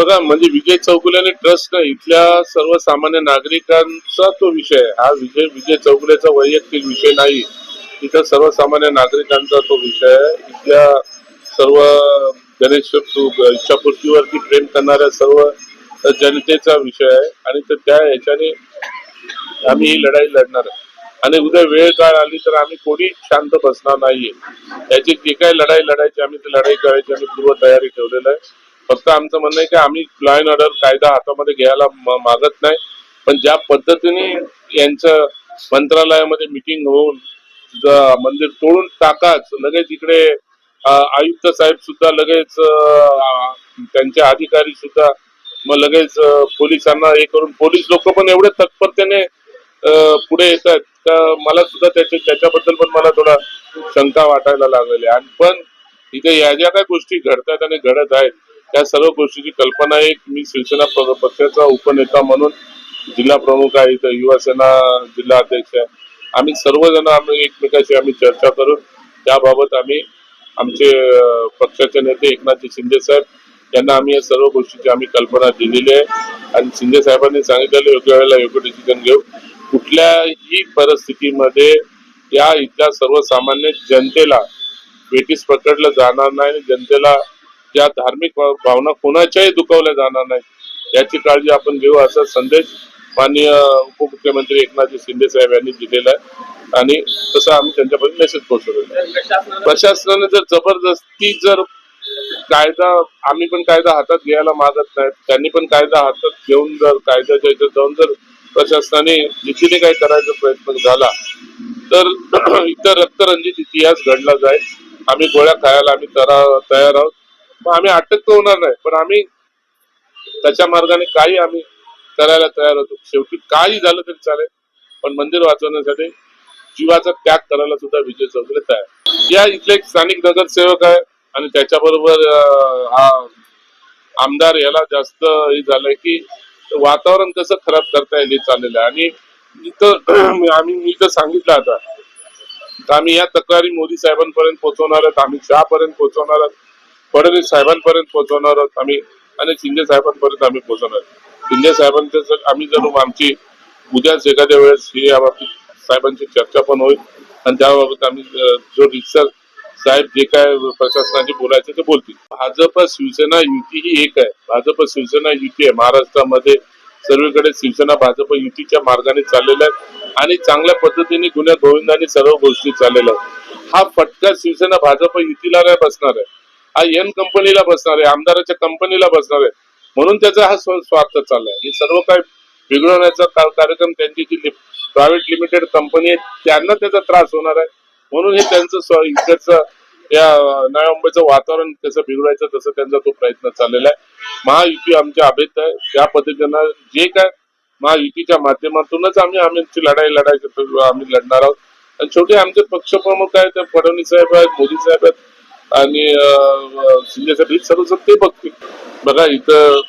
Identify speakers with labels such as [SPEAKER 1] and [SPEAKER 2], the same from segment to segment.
[SPEAKER 1] बघा म्हणजे विजय चौगुले ट्रस्ट नाही इथल्या सर्वसामान्य नागरिकांचा तो विषय हा विजय विजय चौगुलेचा वैयक्तिक विषय नाही. इथं सर्वसामान्य नागरिकांचा तो विषय आहे. इथल्या सर्व गणेश इच्छापूर्तीवरती प्रेम करणाऱ्या सर्व जनतेचा विषय आहे. आणि तर त्या ह्याच्याने आम्ही ही लढाई लढणार आहे. आणि उद्या वेळ काळ आली तर आम्ही कोणी शांत बसणार नाहीये. याची जी काय लढाई लढायची आम्ही ती लढाई करायची आम्ही पूर्व तयारी ठेवलेलं आहे. फक्त आमचं म्हणणं आहे की आम्ही लॉ अँड ऑर्डर कायदा हातामध्ये घ्यायला मागत नाही पण ज्या पद्धतीने यांचं मंत्रालयामध्ये मिटिंग होऊन मंदिर तोडून टाकाच लगेच इकडे आयुक्त साहेब सुद्धा लगेच त्यांचे अधिकारी सुद्धा मग लगेच पोलिसांना हे करून पोलीस लोक पण एवढे तत्परतेने पुढे येत आहेत का मला सुद्धा त्याच्या त्याच्याबद्दल पण मला थोडा शंका वाटायला लागलेली आहे. आणि पण इथे या ज्या काही गोष्टी घडतात आणि घडत आहेत त्या सर्व गोष्टीची कल्पना एक मी शिवसेना प- पक्षाचा उपनेता म्हणून जिल्हा प्रमुख आहे इथं युवासेना जिल्हा अध्यक्ष आहे. आम्ही सर्वजण आम्ही एकमेकाशी आम्ही चर्चा करून त्याबाबत आम्ही आमचे पक्षाचे नेते एकनाथजी शिंदे साहेब यांना आम्ही या सर्व गोष्टीची आम्ही कल्पना दिलेली आहे. आणि शिंदे साहेबांनी सांगितलेलं योग्य वेळेला योग्य डिसिजन घेऊ. कुठल्याही परिस्थितीमध्ये या इथल्या सर्वसामान्य जनतेला ब्रिटिश पकडलं जाणार नाही आणि जनतेला या धार्मिक भाव- भावना कोणाच्याही दुखावल्या जाणार नाही याची काळजी आपण घेऊ असा संदेश माननीय उपमुख्यमंत्री एकनाथजी शिंदे साहेब यांनी दिलेला आहे. आणि तसं आम्ही त्यांच्यापर्यंत मेसेज पोहोचवलेला आहे प्रशासनाने जर जबरदस्ती जर कायदा आम्ही पण कायदा हातात घ्यायला मागत नाही त्यांनी पण कायदा हातात घेऊन जर कायद्याच्या याच्यात जाऊन जर प्रशासनाने जिथे काही करायचा प्रयत्न झाला तर इतर रक्तरंजित इतिहास घडला जाईल. आम्ही गोळ्या खायला आम्ही तयार आहोत. मग आम्ही अटक तर होणार नाही पण आम्ही त्याच्या मार्गाने काही आम्ही करायला तयार होतो. शेवटी काही झालं तरी चालेल पण मंदिर वाचवण्यासाठी जीवाचा त्याग करायला सुद्धा विजय चौधरी तयार या इथले एक स्थानिक नगरसेवक आहे आणि त्याच्याबरोबर हा आमदार याला जास्त हे झालंय की वातावरण कसं खराब करता येईल हे चाललेलं आहे. आणि इथं आम्ही मी तर सांगितलं आता तर आम्ही या तक्रारी मोदी साहेबांपर्यंत पोहोचवणार आहोत आम्ही शहापर्यंत पोहोचवणार आहोत. फडणवीस साहेबांपर्यंत पोहोचवणार आहोत आम्ही आणि शिंदे साहेबांपर्यंत आम्ही पोहोचवणार आहोत. शिंदे साहेबांच्या जर आम्ही जर आमची उद्याच एखाद्या वेळेस ही याबाबतीत साहेबांची चर्चा पण होईल आणि त्याबाबत आम्ही जो रिसर साहेब जे काय प्रशासनाचे बोलायचे ते बोलतील. भाजप शिवसेना युती ही एक आहे. भाजप शिवसेना युती आहे. महाराष्ट्रामध्ये सर्वीकडे शिवसेना भाजप युतीच्या मार्गाने चाललेल्या आहेत आणि चांगल्या पद्धतीने गुन्ह्या गोविंदाने सर्व गोष्टी चाललेल्या आहेत. हा फटका शिवसेना भाजप युतीला नाही बसणार आहे. हा एन कंपनीला बसणार आहे आमदाराच्या कंपनीला बसणार आहे. म्हणून त्याचा हा स्वार्थ चाललाय. हे सर्व काय बिघडवण्याचा कार्यक्रम त्यांची जी प्रायव्हेट लिमिटेड कंपनी आहे त्यांना त्याचा त्रास होणार आहे. म्हणून हे त्यांचं इकडचं या नव्या मुंबईचं वातावरण कसं बिघडवायचं तसं त्यांचा तो प्रयत्न चाललेला आहे. महायुती आमच्या अभेत आहे. त्या पद्धतीनं जे काय महायुतीच्या माध्यमातूनच आम्ही आमची लढाई लढायची आम्ही लढणार आहोत. आणि शेवटी आमचे पक्षप्रमुख आहेत ते फडणवीस साहेब आहेत मोदी साहेब आहेत. आणि शिंदेसाठी शिंदे साहेब सर्व ते बघतील. बघा इथं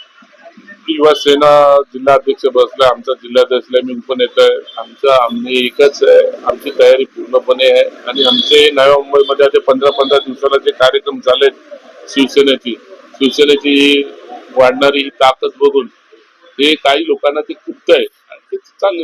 [SPEAKER 1] युवा सेना जिल्हाध्यक्ष बसला आमचा जिल्हाध्यक्ष मी उपनेता आहे आमचा आम्ही एकच आहे. आमची तयारी पूर्णपणे आहे. आणि आमचे नव्या मुंबईमध्ये आता पंधरा पंधरा दिवसाला जे कार्यक्रम झालेत शिवसेनेची शिवसेनेची वाढणारी ही ताकद बघून हे काही लोकांना ते खुपत आहे. आणि ते चालले